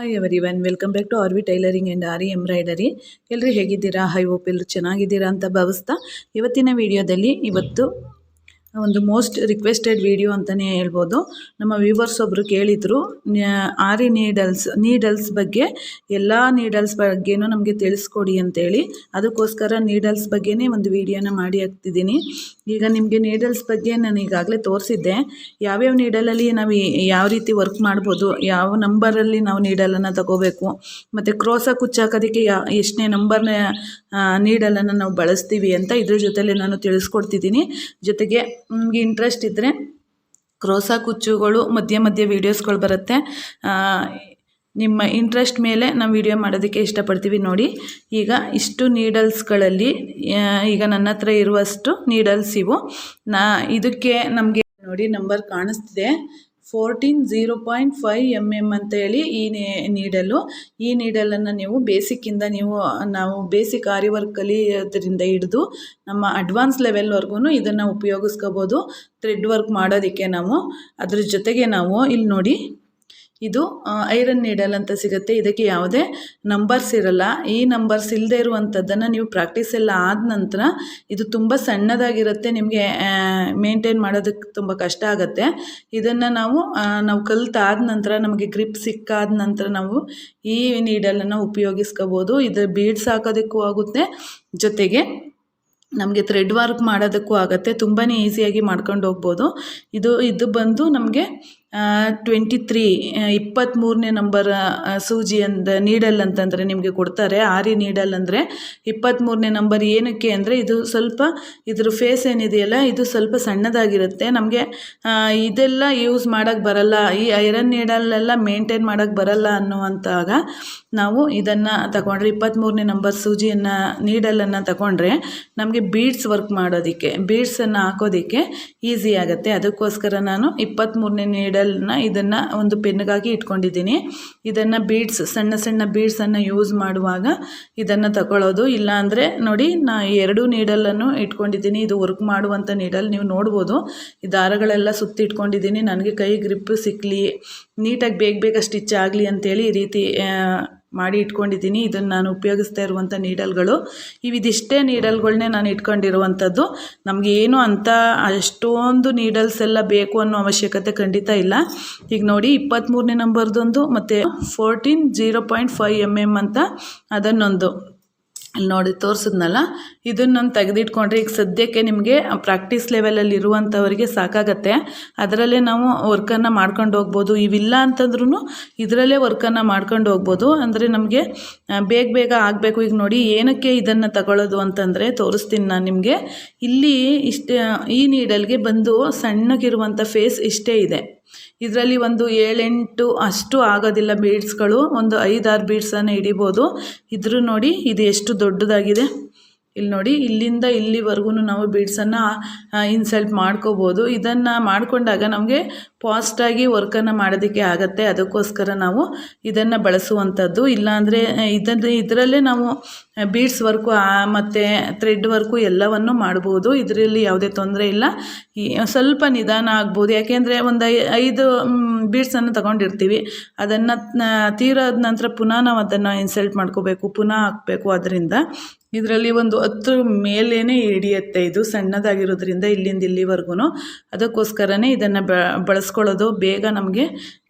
Hi everyone welcome back to R V tailoring and aari embroidery ಎಲ್ಲರೂ ಹೇಗಿದ್ದೀರಾ? High hope ಎಲ್ಲರೂ ಚೆನ್ನಾಗಿದ್ದೀರಾ ಅಂತ ಭಾವಿಸ್ತಾ ಇವತ್ತಿನ ವಿಡಿಯೋದಲ್ಲಿ ಇವತ್ತು ಒಂದು ಮೋಸ್ಟ್ ರಿಕ್ವೆಸ್ಟೆಡ್ ವಿಡಿಯೋ ಅಂತಲೇ ಹೇಳ್ಬೋದು. ನಮ್ಮ ವ್ಯೂವರ್ಸ್ ಒಬ್ಬರು ಕೇಳಿದರು ಆರಿ ನೀಡಲ್ಸ್ ನೀಡಲ್ಸ್ ಬಗ್ಗೆ, ಎಲ್ಲ ನೀಡಲ್ಸ್ ಬಗ್ಗೆನೂ ನಮಗೆ ತಿಳಿಸ್ಕೊಡಿ ಅಂತೇಳಿ. ಅದಕ್ಕೋಸ್ಕರ ನೀಡಲ್ಸ್ ಬಗ್ಗೆನೇ ಒಂದು ವಿಡಿಯೋನ ಮಾಡಿ ಹಾಕ್ತಿದ್ದೀನಿ. ಈಗ ನಿಮಗೆ ನೀಡಲ್ಸ್ ಬಗ್ಗೆ ನಾನು ಈಗಾಗಲೇ ತೋರಿಸಿದ್ದೆ. ಯಾವ್ಯಾವ ನೀಡಲಲ್ಲಿ ನಾವು ಯಾವ ರೀತಿ ವರ್ಕ್ ಮಾಡ್ಬೋದು, ಯಾವ ನಂಬರಲ್ಲಿ ನಾವು ನೀಡಲನ್ನು ತಗೋಬೇಕು, ಮತ್ತು ಕ್ರೋಸ ಕುಚ್ಚಾಕೋದಕ್ಕೆ ಯಾ, ಎಷ್ಟನೇ ನಂಬರ್ನ ನೀಡಲನ್ನು ನಾವು ಬಳಸ್ತೀವಿ ಅಂತ ಇದ್ರ ಜೊತೆಲೆ ನಾನು ತಿಳಿಸ್ಕೊಡ್ತಿದ್ದೀನಿ. ಜೊತೆಗೆ ನಿಮಗೆ ಇಂಟ್ರೆಸ್ಟ್ ಇದ್ದರೆ ಕ್ರೋಸಾ ಕುಚ್ಚುಗಳು, ಮಧ್ಯೆ ಮಧ್ಯೆ ವೀಡಿಯೋಸ್ಗಳು ಬರುತ್ತೆ. ನಿಮ್ಮ ಇಂಟ್ರೆಸ್ಟ್ ಮೇಲೆ ನಾವು ವಿಡಿಯೋ ಮಾಡೋದಕ್ಕೆ ಇಷ್ಟಪಡ್ತೀವಿ ನೋಡಿ. ಈಗ ಇಷ್ಟು ನೀಡಲ್ಸ್ಗಳಲ್ಲಿ ಈಗ ನನ್ನ ಹತ್ರ ಇರುವಷ್ಟು ನೀಡಲ್ಸ್ ಇವು. ನಾ, ಇದಕ್ಕೆ ನಮಗೆ ನೋಡಿ ನಂಬರ್ ಕಾಣಿಸ್ತಿದೆ. Fourteen zero point five M M ಅಂತ ಹೇಳಿ ಈ ನೀಡಲು. ಈ ನೀಡಲನ್ನು ನೀವು ಬೇಸಿಕ್ಕಿಂದ ನೀವು, ನಾವು ಬೇಸಿಕ್ ಆರಿ ವರ್ಕ್ ಕಲಿಯೋದ್ರಿಂದ ಹಿಡಿದು ನಮ್ಮ ಅಡ್ವಾನ್ಸ್ ಲೆವೆಲ್ವರೆಗೂ ಇದನ್ನು ಉಪಯೋಗಿಸ್ಕೋಬೋದು. ಥ್ರೆಡ್ ವರ್ಕ್ ಮಾಡೋದಕ್ಕೆ ನಾವು. ಅದ್ರ ಜೊತೆಗೆ ನಾವು ಇಲ್ಲಿ ನೋಡಿ ಇದು ಐರನ್ ನೀಡಲ್ ಅಂತ ಸಿಗುತ್ತೆ. ಇದಕ್ಕೆ ಯಾವುದೇ ನಂಬರ್ಸ್ ಇರಲ್ಲ. ಈ ನಂಬರ್ಸ್ ಇಲ್ಲದೆ ಇರುವಂಥದ್ದನ್ನು ನೀವು ಪ್ರಾಕ್ಟೀಸ್ ಎಲ್ಲ ಆದ ನಂತರ ಇದು ತುಂಬ ಸಣ್ಣದಾಗಿರುತ್ತೆ. ನಿಮಗೆ ಮೇಂಟೈನ್ ಮಾಡೋದಕ್ಕೆ ತುಂಬ ಕಷ್ಟ ಆಗುತ್ತೆ. ಇದನ್ನು ನಾವು ನಾವು ಕಲ್ತಾದ ನಂತರ, ನಮಗೆ ಗ್ರಿಪ್ ಸಿಕ್ಕಾದ ನಂತರ ನಾವು ಈ ನೀಡಲನ್ನು ಉಪಯೋಗಿಸ್ಕೋಬೋದು. ಇದು ಬೀಡ್ಸ್ ಹಾಕೋದಕ್ಕೂ ಆಗುತ್ತೆ. ಜೊತೆಗೆ ನಮಗೆ ಥ್ರೆಡ್ ವರ್ಕ್ ಮಾಡೋದಕ್ಕೂ ಆಗುತ್ತೆ. ತುಂಬಾ ಈಸಿಯಾಗಿ ಮಾಡ್ಕೊಂಡು ಹೋಗ್ಬೋದು. ಇದು ಇದು ಬಂದು ನಮಗೆ ಟ್ವೆಂಟಿ ತ್ರೀ ಇಪ್ಪತ್ತ್ಮೂರನೇ ನಂಬರ್ ಸೂಜಿ ಅಂದ, ನೀಡಲ್ ಅಂತಂದರೆ ನಿಮಗೆ ಕೊಡ್ತಾರೆ. ಆರಿ ನೀಡಲ್ ಅಂದರೆ ಇಪ್ಪತ್ತ್ಮೂರನೇ ನಂಬರ್ ಏನಕ್ಕೆ ಅಂದರೆ ಇದು ಸ್ವಲ್ಪ ಇದ್ರ ಫೇಸ್ ಏನಿದೆಯಲ್ಲ, ಇದು ಸ್ವಲ್ಪ ಸಣ್ಣದಾಗಿರುತ್ತೆ. ನಮಗೆ ಇದೆಲ್ಲ ಯೂಸ್ ಮಾಡೋಕ್ಕೆ ಬರಲ್ಲ. ಈ ಐರನ್ ನೀಡಲ್ಲೆಲ್ಲ ಮೇಂಟೈನ್ ಮಾಡೋಕ್ಕೆ ಬರಲ್ಲ ಅನ್ನುವಂತಾಗ ನಾವು ಇದನ್ನು ತಗೊಂಡ್ರೆ ಇಪ್ಪತ್ತ್ಮೂರನೇ ನಂಬರ್ ಸೂಜಿಯನ್ನು ನೀಡಲನ್ನು ತಗೊಂಡ್ರೆ ನಮಗೆ ಬೀಡ್ಸ್ ವರ್ಕ್ ಮಾಡೋದಕ್ಕೆ ಬೀಡ್ಸನ್ನು ಹಾಕೋದಕ್ಕೆ ಈಸಿ ಆಗುತ್ತೆ. ಅದಕ್ಕೋಸ್ಕರ ನಾನು ಇಪ್ಪತ್ತ್ಮೂರನೇ ನೀಡಲ್ ಮಿಡಲ್ನ ಇದನ್ನು ಒಂದು ಪೆನ್ಗಾಗಿ ಇಟ್ಕೊಂಡಿದ್ದೀನಿ. ಇದನ್ನು ಬೀಡ್ಸ್, ಸಣ್ಣ ಸಣ್ಣ ಬೀಡ್ಸನ್ನು ಯೂಸ್ ಮಾಡುವಾಗ ಇದನ್ನು ತಗೊಳ್ಳೋದು ಇಲ್ಲಾಂದರೆ ನೋಡಿ, ನಾ ಎರಡು ನೀಡಲನ್ನು ಇಟ್ಕೊಂಡಿದ್ದೀನಿ. ಇದು ವರ್ಕ್ ಮಾಡುವಂಥ ನೀಡಲ್ ನೀವು ನೋಡ್ಬೋದು. ಈ ದಾರಗಳೆಲ್ಲ ಸುತ್ತಿ ಇಟ್ಕೊಂಡಿದ್ದೀನಿ. ನನಗೆ ಕೈ ಗ್ರಿಪ್ ಸಿಕ್ಕಲಿ ನೀಟಾಗಿ ಬೇಗ ಬೇಗ ಸ್ಟಿಚ್ ಆಗಲಿ ಅಂತೇಳಿ ಈ ರೀತಿ ಮಾಡಿ ಇಟ್ಕೊಂಡಿದ್ದೀನಿ. ಇದನ್ನು ನಾನು ಉಪಯೋಗಿಸ್ತಾ ಇರುವಂಥ ನೀಡಲ್ಗಳು. ಇವಿದಿಷ್ಟೇ ನೀಡಲ್ಗಳನ್ನೇ ನಾನು ಇಟ್ಕೊಂಡಿರುವಂಥದ್ದು ನಮಗೆ ಏನು ಅಂತ ಅಷ್ಟೊಂದು ನೀಡಲ್ಸ್ ಎಲ್ಲ ಬೇಕು ಅನ್ನೋ ಅವಶ್ಯಕತೆ ಖಂಡಿತ ಇಲ್ಲ. ಈಗ ನೋಡಿ ಇಪ್ಪತ್ತ್ಮೂರನೇ ನಂಬರ್ದೊಂದು ಮತ್ತು fourteen zero point five M M ಅಂತ ಅದನ್ನೊಂದು. ಅಲ್ಲಿ ನೋಡಿ ತೋರಿಸಿದ್ನಲ್ಲ, ಇದನ್ನು ನಾನು ತೆಗೆದಿಟ್ಕೊಂಡ್ರೆ ಈಗ ಸದ್ಯಕ್ಕೆ ನಿಮಗೆ ಪ್ರಾಕ್ಟೀಸ್ ಲೆವೆಲಲ್ಲಿ ಇರುವಂಥವರಿಗೆ ಸಾಕಾಗತ್ತೆ. ಅದರಲ್ಲೇ ನಾವು ವರ್ಕನ್ನು ಮಾಡ್ಕೊಂಡು ಹೋಗ್ಬೋದು. ಇವಿಲ್ಲ ಅಂತಂದ್ರೂ ಇದರಲ್ಲೇ ವರ್ಕನ್ನು ಮಾಡ್ಕೊಂಡು ಹೋಗ್ಬೋದು. ಅಂದರೆ ನಮಗೆ ಬೇಗ ಬೇಗ ಆಗಬೇಕು. ಈಗ ನೋಡಿ ಏನಕ್ಕೆ ಇದನ್ನು ತಗೊಳ್ಳೋದು ಅಂತಂದರೆ ತೋರಿಸ್ತೀನಿ ನಾನು ನಿಮಗೆ. ಇಲ್ಲಿ ಇಷ್ಟೇ, ಈ ನೀಡಲ್ಗೆ ಬಂದು ಸಣ್ಣಗಿರುವಂಥ ಫೇಸ್ ಇಷ್ಟೇ ಇದೆ. ಇದರಲ್ಲಿ ಒಂದು ಏಳೆಂಟು ಅಷ್ಟು ಆಗೋದಿಲ್ಲ ಬೀಡ್ಸ್ಗಳು ಒಂದು ಐದಾರು ಬೀಡ್ಸನ್ನು ಹಿಡಿಬೋದು. ಇದ್ರೂ ನೋಡಿ, ಇದು ಎಷ್ಟು ದೊಡ್ಡದಾಗಿದೆ. ಇಲ್ಲಿ ನೋಡಿ, ಇಲ್ಲಿಂದ ಇಲ್ಲಿವರೆಗೂ ನಾವು ಬೀಡ್ಸನ್ನು ಇನ್ಸಲ್ಟ್ ಮಾಡ್ಕೋಬೋದು. ಇದನ್ನು ಮಾಡಿಕೊಂಡಾಗ ನಮಗೆ ಫಾಸ್ಟಾಗಿ ವರ್ಕನ್ನು ಮಾಡೋದಕ್ಕೆ ಆಗುತ್ತೆ. ಅದಕ್ಕೋಸ್ಕರ ನಾವು ಇದನ್ನು ಬಳಸುವಂಥದ್ದು. ಇಲ್ಲಾಂದರೆ ಇದನ್ನು, ಇದರಲ್ಲೇ ನಾವು ಬೀಡ್ಸ್ ವರ್ಕು ಮತ್ತು ಥ್ರೆಡ್ ವರ್ಕು ಎಲ್ಲವನ್ನು ಮಾಡ್ಬೋದು. ಇದರಲ್ಲಿ ಯಾವುದೇ ತೊಂದರೆ ಇಲ್ಲ. ಸ್ವಲ್ಪ ನಿಧಾನ ಆಗ್ಬೋದು. ಯಾಕೆಂದರೆ ಒಂದು ಐದು ಬೀಡ್ಸನ್ನು ತಗೊಂಡಿರ್ತೀವಿ. ಅದನ್ನು ತೀರಾದ ನಂತರ ಪುನಃ ನಾವು ಅದನ್ನು ಇನ್ಸಲ್ಟ್ ಮಾಡ್ಕೋಬೇಕು, ಪುನಃ ಹಾಕಬೇಕು. ಅದರಿಂದ ಇದರಲ್ಲಿ ಒಂದು ಹತ್ತು ಮೇಲೇನೆ ಹಿಡಿಯುತ್ತೆ. ಇದು ಸಣ್ಣದಾಗಿರೋದ್ರಿಂದ ಇಲ್ಲಿಂದ ಇಲ್ಲಿವರೆಗೂ ಅದಕ್ಕೋಸ್ಕರನೇ ಇದನ್ನು ಬಳಸ್ಕೊಳ್ಳೋದು ಬೇಗ ನಮಗೆ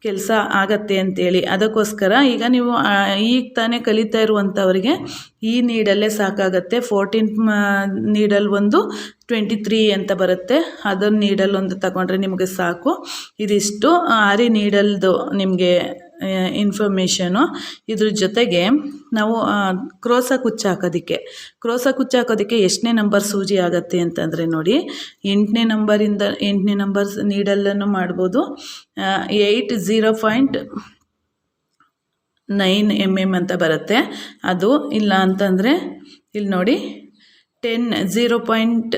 ಕೆಲಸ ಆಗತ್ತೆ ಅಂತೇಳಿ. ಅದಕ್ಕೋಸ್ಕರ ಈಗ ನೀವು ಈಗ ತಾನೇ ಕಲಿತಾ ಇರುವಂಥವ್ರಿಗೆ ಈ ನೀಡಲ್ಲೇ ಸಾಕಾಗತ್ತೆ. ಫೋರ್ಟೀನ್ ನೀಡಲ್ ಒಂದು ಟ್ವೆಂಟಿ ತ್ರೀ ಅಂತ ಬರುತ್ತೆ. ಅದನ್ನು ನೀಡಲ್ ಒಂದು ತಗೊಂಡ್ರೆ ನಿಮಗೆ ಸಾಕು. ಇದಿಷ್ಟು ಆರಿ ನೀಡಲ್ದು ನಿಮಗೆ ಇನ್ಫಾರ್ಮೇಷನು ಇದ್ರ ಜೊತೆಗೆ ನಾವು ಕ್ರೋಸ ಕುಚ್ಚು ಹಾಕೋದಕ್ಕೆ. ಕ್ರೋಸ ಕುಚ್ಚು ಹಾಕೋದಕ್ಕೆ ಎಷ್ಟನೇ ನಂಬರ್ ಸೂಜಿ ಆಗುತ್ತೆ ಅಂತಂದರೆ ನೋಡಿ, ಎಂಟನೇ ನಂಬರಿಂದ ಎಂಟನೇ ನಂಬರ್ ನೀಡಲ್ಲನ್ನು ಮಾಡ್ಬೋದು. Eight zero point nine M M ಅಂತ ಬರುತ್ತೆ. ಅದು ಇಲ್ಲ ಅಂತಂದರೆ, ಇಲ್ಲಿ ನೋಡಿ ten zero point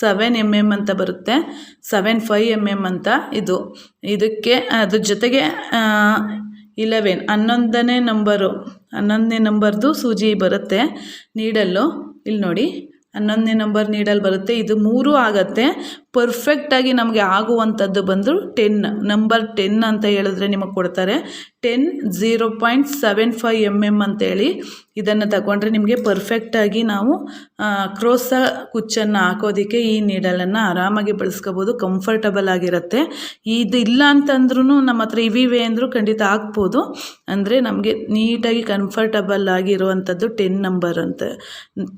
seven M M ಅಂತ ಬರುತ್ತೆ. ಸೆವೆನ್ ಫೈವ್ ಎಂ ಎಂ ಅಂತ ಇದು. ಇದಕ್ಕೆ, ಅದ್ರ ಜೊತೆಗೆ ಇಲೆವೆನ್ ಹನ್ನೊಂದನೇ ನಂಬರು ಹನ್ನೊಂದನೇ ನಂಬರ್ದು ಸೂಜಿ ಬರುತ್ತೆ. ನೀಡಲ್ಲು. ಇಲ್ಲಿ ನೋಡಿ ಹನ್ನೊಂದನೇ ನಂಬರ್ ನೀಡಲ್ಲಿ ಬರುತ್ತೆ. ಇದು ಮೂರು ಆಗುತ್ತೆ. ಪರ್ಫೆಕ್ಟಾಗಿ ನಮಗೆ ಆಗುವಂಥದ್ದು ಬಂದು ಟೆನ್ ನಂಬರ್ ಟೆನ್ ಅಂತ ಹೇಳಿದ್ರೆ ನಿಮಗೆ ಕೊಡ್ತಾರೆ. Ten zero point seven five M M ಅಂತೇಳಿ ಇದನ್ನು ತಗೊಂಡ್ರೆ ನಿಮಗೆ ಪರ್ಫೆಕ್ಟಾಗಿ ನಾವು ಕ್ರೋಸ ಕುಚ್ಚನ್ನು ಹಾಕೋದಕ್ಕೆ ಈ ನೀಡಲನ್ನು ಆರಾಮಾಗಿ ಬಳಸ್ಕೋಬೋದು ಕಂಫರ್ಟಬಲ್ ಆಗಿರುತ್ತೆ. ಇದು ಇಲ್ಲ ಅಂತಂದ್ರೂ ನಮ್ಮ ಹತ್ರ ಇವಿವೆ ಅಂದರೂ ಖಂಡಿತ ಹಾಕ್ಬೋದು. ಅಂದರೆ ನಮಗೆ ನೀಟಾಗಿ ಕಂಫರ್ಟಬಲ್ ಆಗಿರುವಂಥದ್ದು ಟೆನ್ ನಂಬರ್ ಅಂತ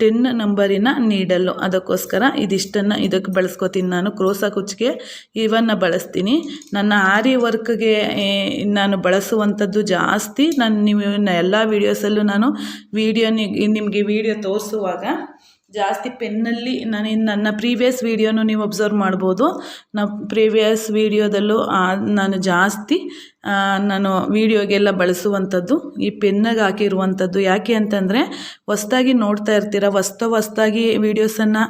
ಟೆನ್ ನಂಬರಿನ ನೀಡಲು ಅದಕ್ಕೋಸ್ಕರ ಇದಿಷ್ಟನ್ನು ಇದಕ್ಕೆ ಬಳಸ್ಕೋತೀನಿ ನಾನು. ಕ್ರೋಸ ಕುಚ್ಚಿಗೆ ಇವನ್ನು ಬಳಸ್ತೀನಿ. ನನ್ನ ಆರಿ ವರ್ಕ್ಗೆ ನಾನು ಬಳಸುವಂಥದ್ದು ಜಾಸ್ತಿ. ನಾನು, ನೀವು ಎಲ್ಲ ವೀಡಿಯೋಸಲ್ಲೂ ನಾನು ವೀಡಿಯೋ ನಿಮಗೆ ವೀಡಿಯೋ ತೋರಿಸುವಾಗ ಜಾಸ್ತಿ ಪೆನ್ನಲ್ಲಿ ನಾನು ನನ್ನ ಪ್ರೀವಿಯಸ್ ವೀಡಿಯೋನು ನೀವು ಅಬ್ಸರ್ವ್ ಮಾಡ್ಬೋದು. ನಾವು ಪ್ರೀವಿಯಸ್ ವೀಡಿಯೋದಲ್ಲೂ ನಾನು ಜಾಸ್ತಿ ನಾನು ವೀಡಿಯೋಗೆಲ್ಲ ಬಳಸುವಂಥದ್ದು, ಈ ಪೆನ್ನಾಗಿ ಹಾಕಿರುವಂಥದ್ದು ಯಾಕೆ ಅಂತಂದರೆ, ಹೊಸ್ದಾಗಿ ನೋಡ್ತಾ ಇರ್ತೀರ, ಹೊಸ್ತ ಹೊಸ್ದಾಗಿ ವೀಡಿಯೋಸನ್ನು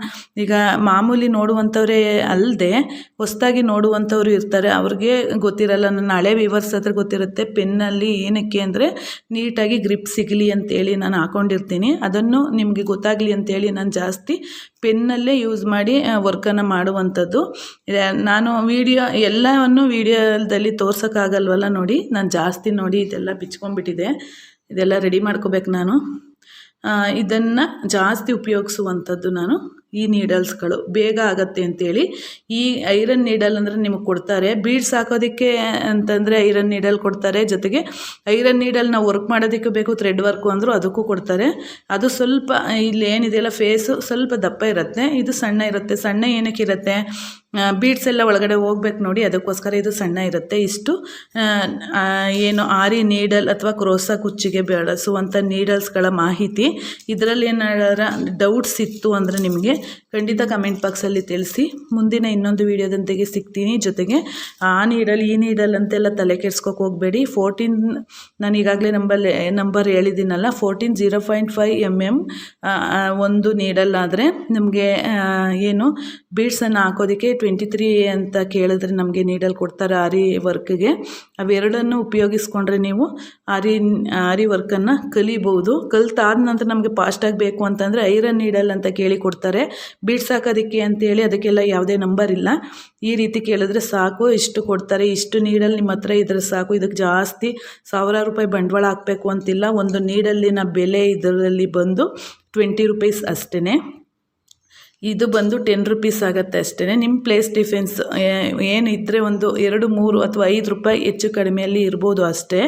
ಈಗ ಮಾಮೂಲಿ ನೋಡುವಂಥವ್ರೇ ಅಲ್ಲದೆ ಹೊಸ್ದಾಗಿ ನೋಡುವಂಥವ್ರು ಇರ್ತಾರೆ, ಅವ್ರಿಗೆ ಗೊತ್ತಿರಲ್ಲ, ನನ್ನ ಹಳೆ ವಿವರ್ಸ್ ಹತ್ರ ಗೊತ್ತಿರುತ್ತೆ, ಪೆನ್ನಲ್ಲಿ ಏನಕ್ಕೆ ಅಂದರೆ, ನೀಟಾಗಿ ಗ್ರಿಪ್ ಸಿಗಲಿ ಅಂತೇಳಿ ನಾನು ಹಾಕ್ಕೊಂಡಿರ್ತೀನಿ ಅದನ್ನು ನಿಮಗೆ ಗೊತ್ತಾಗಲಿ ಅಂತೇಳಿ ನಾನು ಜಾಸ್ತಿ ಪೆನ್ನಲ್ಲೇ ಯೂಸ್ ಮಾಡಿ ವರ್ಕನ್ನು ಮಾಡುವಂಥದ್ದು. ನಾನು ವೀಡಿಯೋ, ಎಲ್ಲವನ್ನು ವೀಡಿಯೋದಲ್ಲಿ ತೋರ್ಸೋಕ್ಕಾಗಲ್ವಲ್ಲ ನೋಡಿ, ನಾನು ಜಾಸ್ತಿ ನೋಡಿ ಇದೆಲ್ಲ ಬಿಚ್ಕೊಂಡ್ಬಿಟ್ಟಿದೆ. ಇದೆಲ್ಲ ರೆಡಿ ಮಾಡ್ಕೋಬೇಕು ನಾನು. ಇದನ್ನು ಜಾಸ್ತಿ ಉಪಯೋಗಿಸುವಂಥದ್ದು ನಾನು. ಈ ನೀಡಲ್ಸ್ಗಳು ಬೇಗ ಆಗತ್ತೆ ಅಂತೇಳಿ ಈ ಐರನ್ ನೀಡಲ್ ಅಂದರೆ ನಿಮಗೆ ಕೊಡ್ತಾರೆ ಬೀಡ್ಸ್ ಹಾಕೋದಕ್ಕೆ ಅಂತಂದರೆ ಐರನ್ ನೀಡಲ್ ಕೊಡ್ತಾರೆ, ಜೊತೆಗೆ ಐರನ್ ನೀಡಲ್ ನಾವು ವರ್ಕ್ ಮಾಡೋದಕ್ಕೆ ಬೇಕು ಥ್ರೆಡ್ ವರ್ಕು ಅಂದರೂ ಅದಕ್ಕೂ ಕೊಡ್ತಾರೆ. ಅದು ಸ್ವಲ್ಪ, ಇಲ್ಲಿ ಏನಿದೆಯಲ್ಲ ಫೇಸು ಸ್ವಲ್ಪ ದಪ್ಪ ಇರುತ್ತೆ, ಇದು ಸಣ್ಣ ಇರುತ್ತೆ, ಸಣ್ಣ ಏನಕ್ಕೆ ಇರುತ್ತೆ? ಬೀಡ್ಸ್ ಎಲ್ಲ ಒಳಗಡೆ ಹೋಗ್ಬೇಕು ನೋಡಿ, ಅದಕ್ಕೋಸ್ಕರ ಇದು ಸಣ್ಣ ಇರುತ್ತೆ. ಇಷ್ಟು ಏನು ಆರಿ ನೀಡಲ್ ಅಥವಾ ಕ್ರೋಸ ಕುಚ್ಚಿಗೆ ಬಳಸುವಂಥ ನೀಡಲ್ಸ್ಗಳ ಮಾಹಿತಿ. ಇದರಲ್ಲಿ ಏನಾರ ಡೌಟ್ಸ್ ಇತ್ತು ಅಂದರೆ ನಿಮಗೆ ಖಂಡಿತ ಕಮೆಂಟ್ ಬಾಕ್ಸಲ್ಲಿ ತಿಳಿಸಿ. ಮುಂದಿನ ಇನ್ನೊಂದು ವೀಡಿಯೋದಂತೆಗೆ ಸಿಗ್ತೀನಿ. ಜೊತೆಗೆ, ಆ ನೀಡಲ್, ಈ ನೀಡಲ್ ಅಂತೆಲ್ಲ ತಲೆ ಕೆಡ್ಸ್ಕೊಕ್ಕೆ ಹೋಗಬೇಡಿ. ಫೋರ್ಟೀನ್, ನಾನು ಈಗಾಗಲೇ ನಂಬಲ್ಲಿ number ಹೇಳಿದ್ದೀನಲ್ಲ, fourteen zero point five M M ಒಂದು ನೀಡಲ್ ಆದರೆ ನಮಗೆ ಏನು ಬೀಡ್ಸನ್ನು ಹಾಕೋದಕ್ಕೆ ಟ್ವೆಂಟಿ ತ್ರೀ ಅಂತ ಕೇಳಿದ್ರೆ ನಮಗೆ ನೀಡಲ್ ಕೊಡ್ತಾರೆ ಆರಿ ವರ್ಕ್ಗೆ. ಅವೆರಡನ್ನು ಉಪಯೋಗಿಸ್ಕೊಂಡ್ರೆ ನೀವು ಆರಿ ಆರಿ ವರ್ಕನ್ನು ಕಲಿಬೋದು ಕಲಿತಾದ ನಂತರ ನಮಗೆ ಫಾಸ್ಟಾಗಿ ಬೇಕು ಅಂತಂದರೆ ಐರನ್ ನೀಡಲ್ ಅಂತ ಕೇಳಿ ಕೊಡ್ತಾರೆ. ಬೀಡ್ಸ್ ಹಾಕೋದಕ್ಕೆ ಅಂತೇಳಿ ಅದಕ್ಕೆಲ್ಲ ಯಾವುದೇ ನಂಬರ್ ಇಲ್ಲ. ಈ ರೀತಿ ಕೇಳಿದ್ರೆ ಸಾಕು, ಇಷ್ಟು ಕೊಡ್ತಾರೆ, ಇಷ್ಟು ನೀಡಲ್ಲಿ ನಿಮ್ಮ ಹತ್ರ ಇದ್ರೆ ಸಾಕು ಇದಕ್ಕೆ ಜಾಸ್ತಿ ಸಾವಿರಾರು ರೂಪಾಯಿ ಬಂಡವಾಳ ಹಾಕಬೇಕು ಅಂತಿಲ್ಲ. ಒಂದು ನೀಡಲ್ಲಿನ ಬೆಲೆ ಇದರಲ್ಲಿ ಬಂದು ಟ್ವೆಂಟಿ ರುಪೀಸ್ ಅಷ್ಟೇ ಇದು ಬಂದು ಟೆನ್ ರುಪೀಸ್ ಆಗುತ್ತೆ ಅಷ್ಟೇ ನಿಮ್ಮ ಪ್ಲೇಸ್ ಡಿಫೆನ್ಸ್ ಏನಿದ್ದರೆ ಒಂದು ಎರಡು, ಮೂರು ಅಥವಾ ಐದು ರೂಪಾಯಿ ಹೆಚ್ಚು ಕಡಿಮೆಯಲ್ಲಿ ಇರ್ಬೋದು ಅಷ್ಟೇ.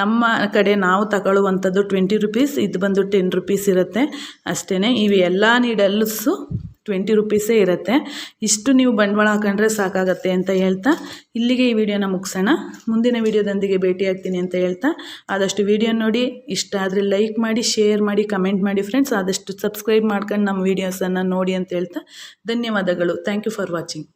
ನಮ್ಮ ಕಡೆ ನಾವು ತಗೊಳ್ಳುವಂಥದ್ದು ಟ್ವೆಂಟಿ ರುಪೀಸ್ ಇದು ಬಂದು ಟೆನ್ ರುಪೀಸ್ ಇರುತ್ತೆ ಅಷ್ಟೇ ಇವು ಎಲ್ಲ ನೀಡಲ್ಸು ಟ್ವೆಂಟಿ ರುಪೀಸೇ ಇರುತ್ತೆ. ಇಷ್ಟು ನೀವು ಬಂಡವಾಳ ಹಾಕೊಂಡ್ರೆ ಸಾಕಾಗತ್ತೆ ಅಂತ ಹೇಳ್ತಾ, ಇಲ್ಲಿಗೆ ಈ ವಿಡಿಯೋನ ಮುಗಿಸೋಣ. ಮುಂದಿನ ವಿಡಿಯೋದೊಂದಿಗೆ ಭೇಟಿಯಾಗ್ತೀನಿ ಅಂತ ಹೇಳ್ತಾ, ಆದಷ್ಟು ವಿಡಿಯೋ ನೋಡಿ, ಇಷ್ಟ ಆದರೆ ಲೈಕ್ ಮಾಡಿ, ಶೇರ್ ಮಾಡಿ, ಕಮೆಂಟ್ ಮಾಡಿ ಫ್ರೆಂಡ್ಸ್ ಆದಷ್ಟು ಸಬ್ಸ್ಕ್ರೈಬ್ ಮಾಡ್ಕೊಂಡು ನಮ್ಮ ವೀಡಿಯೋಸನ್ನು ನೋಡಿ ಅಂತ ಹೇಳ್ತಾ, ಧನ್ಯವಾದಗಳು. Thank you for watching